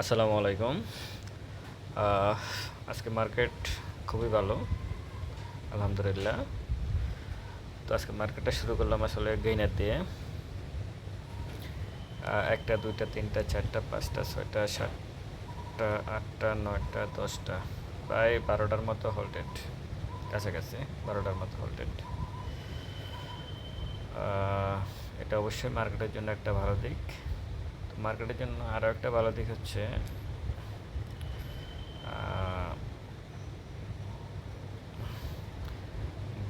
আসসালামু আলাইকুম। আজকে মার্কেট খুবই ভালো, আলহামদুলিল্লাহ। তো আজকে মার্কেটটা শুরু করলাম আসলে গেইনার দিয়ে। একটা, দুইটা, তিনটা, চারটা, পাঁচটা, ছয়টা, সাতটা, আটটা, নয়টা, দশটা, প্রায় বারোটার মতো হোল্ডেড কাছাকাছি বারোটার মতো হোল্ডেড এটা অবশ্যই মার্কেটের জন্য একটা ভালো দিক। মার্কেটের জন্য আরও একটা ভালো দিক হচ্ছে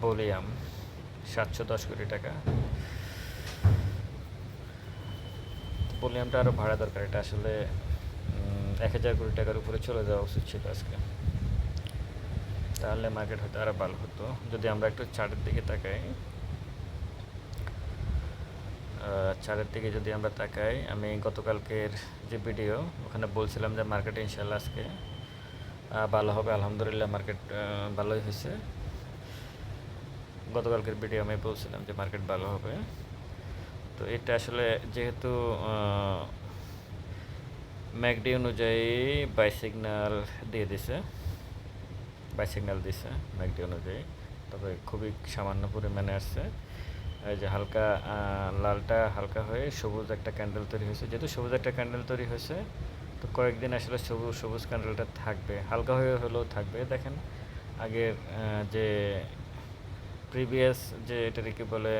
বলিয়াম, সাতশো দশ কোটি টাকা। বলিয়ামটা আরও ভাড়া দরকার, এটা আসলে এক হাজার কোটি টাকার উপরে চলে যাওয়া উচিত ছিল আজকে। তাহলে মার্কেট হয়তো আরও ভালো হতো। যদি আমরা একটু চার্টের দিকে তাকাই চারের দিকে যদি আমরা তাকাই, আমি গতকালকের যে ভিডিও ওখানে বলছিলাম যে মার্কেট ইনশাল্লাহ আজকে ভালো হবে, আলহামদুলিল্লাহ মার্কেট ভালোই হয়েছে। গতকালকের ভিডিও আমি বলছিলাম যে মার্কেট ভালো হবে। তো এটা আসলে যেহেতু ম্যাকডি অনুযায়ী বাই সিগন্যাল দিয়ে দিছে বাই সিগন্যাল দিছে ম্যাকডি অনুযায়ী। তবে খুবই সামান্য পরিমাণে আসছে। যে হালকা লালটা হালকা হয়ে সবুজ একটা ক্যান্ডেল তৈরি হয়েছে। যেহেতু সবুজ একটা ক্যান্ডেল তৈরি হয়েছে তো কয়েকদিন আসলে সবুজ সবুজ ক্যান্ডেলটা থাকবে। হালকা হয়ে হলেও থাকবে। দেখেন আগের যে প্রিভিয়াস যে এটাকে কি বলে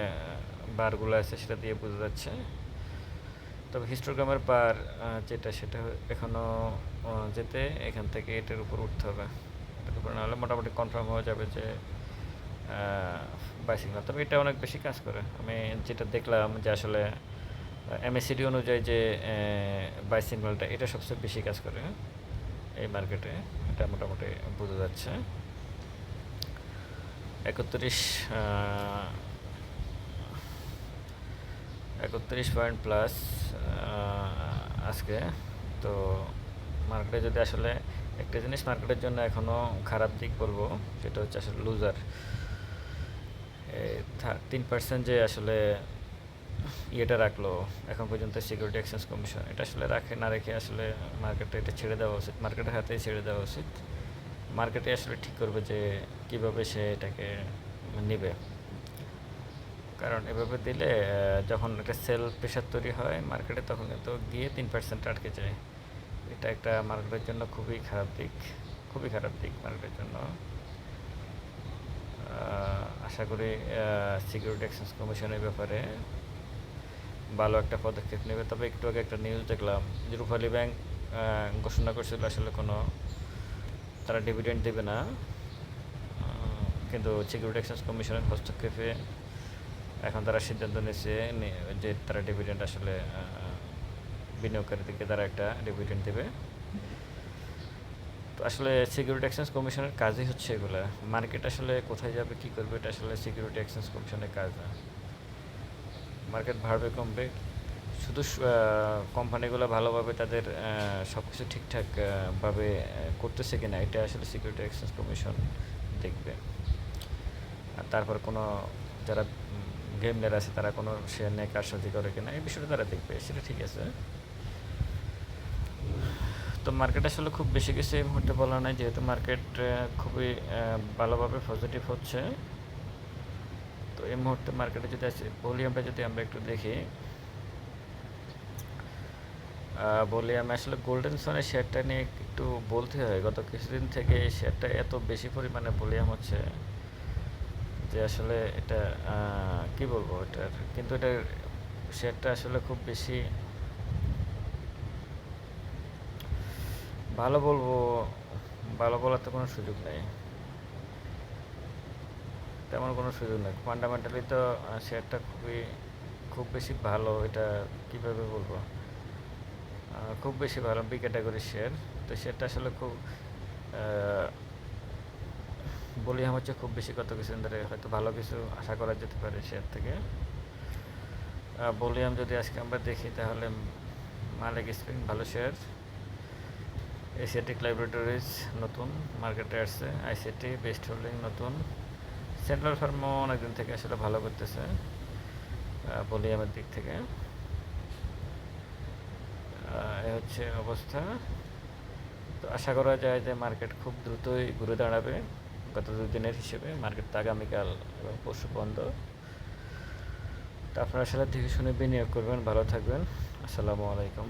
বারগুলো আছে সেটা দিয়ে বোঝা যাচ্ছে। তবে হিস্টোগ্রামের আহ, যেটা সেটা এখনও যেতে এখান থেকে এটার উপর উঠতে হবে। এটার উপর নাহলে মোটামুটি কনফার্ম হয়ে যাবে যে বাইসিগনাল তবে এটা অনেক বেশি কাজ করে। আমি যেটা দেখলাম যে আসলে এমএসিডি অনুযায়ী যে বাইসিগনালটা এটা সবচেয়ে বেশি কাজ করে এই মার্কেটে এটা মোটামুটি বোঝা যাচ্ছে। একত্রিশ একত্রিশ পয়েন্ট প্লাস আজকে। তো মার্কেটে যদি আসলে একটা জিনিস মার্কেটের জন্য এখনও খারাপ দিক বলব, সেটা হচ্ছে আসলে লুজার তিন পার্সেন্ট যে আসলে ইয়েটা রাখল, এখন পর্যন্ত সিকিউরিটি এক্সচেঞ্জ কমিশন এটা আসলে রাখে, না রেখে আসলে মার্কেটে এটা ছেড়ে দেওয়া উচিত মার্কেটের হাতেই ছেড়ে দেওয়া উচিত। মার্কেটে আসলে ঠিক করবে যে কীভাবে সে এটাকে নেবে। কারণ এভাবে দিলে যখন একটা সেল প্রেশার তৈরি হয় মার্কেটে তখন কিন্তু গিয়ে তিন পার্সেন্ট আটকে যায়। এটা একটা মার্কেটের জন্য খুবই খারাপ দিক, খুবই খারাপ দিক মার্কেটের জন্য। আশা করি সিকিউরিটি এক্সচেঞ্জ কমিশনের ব্যাপারে ভালো একটা পদক্ষেপ নেবে। তবে একটু আগে একটা নিউজ দেখলাম যে রূপালী ব্যাংক ঘোষণা করছিল আসলে কোনো, তারা ডিভিডেন্ড দেবে না। কিন্তু সিকিউরিটি এক্সচেঞ্জ কমিশনের হস্তক্ষেপে এখন তারা সিদ্ধান্ত নিয়েছে যে তারা ডিভিডেন্ড আসলে বিনিয়োগকারীদেরকে তারা একটা ডিভিডেন্ড দেবে। আসলে সিকিউরিটি এক্সচেঞ্জ কমিশনের কাজই হচ্ছে এগুলা। মার্কেট আসলে কোথায় যাবে, কি করবে, এটা আসলে সিকিউরিটি এক্সচেঞ্জ কমিশনের কাজ না। মার্কেট বাড়বে, কমবে। শুধু কোম্পানিগুলো ভালোভাবে তাদের সব কিছু ঠিকঠাকভাবে করতেছে কিনা, এটা আসলে সিকিউরিটি এক্সচেঞ্জ কমিশন দেখবে। আর তারপর কোনো, যারা গেমদের আছে, তারা কোনো শেয়ার নিয়ে কারসাজি করে কিনা, এই বিষয়টা তারা দেখবে। সেটা ঠিক আছে। তো মার্কেট আসলে খুব বেশি কিছু এই মুহূর্তে বলা নাই, যেহেতু মার্কেট খুবই ভালোভাবে পজিটিভ হচ্ছে। তো এই মুহূর্তে মার্কেটে যদি আছে ভলিউমটা যদি আমরা একটু দেখি বলি আমি আসলে গোল্ডেন সনের শেয়ারটা নিয়ে একটু বলতে হয়। গত কিছুদিন থেকে এই শেয়ারটা এত বেশি পরিমাণে ভলিউম হচ্ছে যে আসলে এটা কি বলব এটার? কিন্তু এটার শেয়ারটা আসলে খুব বেশি ভালো বলব, ভালো বলার তো কোনো সুযোগ নেই। তেমন কোনো সুযোগ নেই। ফান্ডামেন্টালি তো শেয়ারটা খুবই, খুব বেশি ভালো, এটা কীভাবে বলব? খুব বেশি ভালো বি ক্যাটাগরির শেয়ার তো শেয়ারটা আসলে খুব বলি আমার হচ্ছে খুব বেশি কত কিছুদিন ধরে হয়তো ভালো কিছু আশা করা যেতে পারে শেয়ার থেকে। বলিয়াম যদি আজকে আমরা দেখি তাহলে মালিক স্প্রিং ভালো শেয়ার এশিয়াটিক ল্যাবরেটরিজ নতুন, মার্কেটে আসছে আইসিটি বেস্ট হোল্ডিং নতুন। সেন্ট্রাল ফার্মও অনেকদিন থেকে আসলে ভালো করতেছে বলিয়ামের দিক থেকে। এই হচ্ছে অবস্থা। তো আশা করা যায় যে মার্কেট খুব দ্রুতই ঘুরে দাঁড়াবে গত দুদিনের হিসেবে। মার্কেট তো আগামীকাল এবং পরশু বন্ধ। তো আপনারা আসলে দেখে শুনে বিনিয়োগ করবেন, ভালো থাকবেন। আসসালামু আলাইকুম।